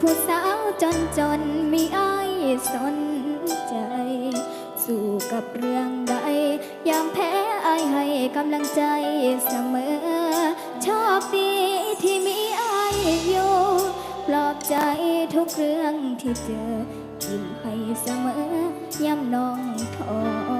ผู้สาวจนจนมีไอ้สนใจ สู้กับเรื่องใด ยามแพ้ไอ้ให้กำลังใจเสมอ ชอบดีที่มีไอ้อยู่ปลอบใจทุกเรื่องที่เจอยิ้มให้เสมอย่ำน้องทอ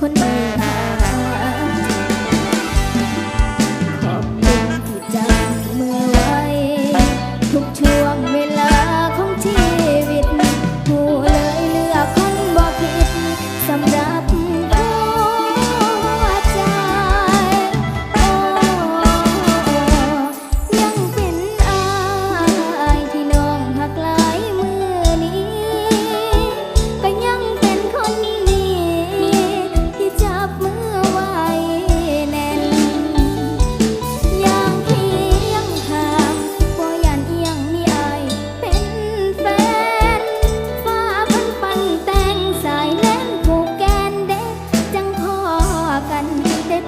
คน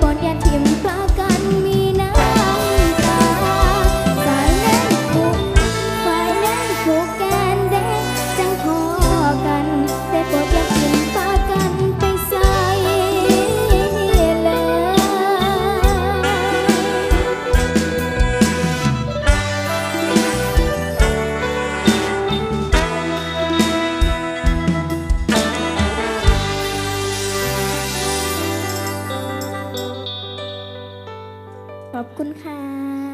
ปนยันท ขอบคุณค่ะ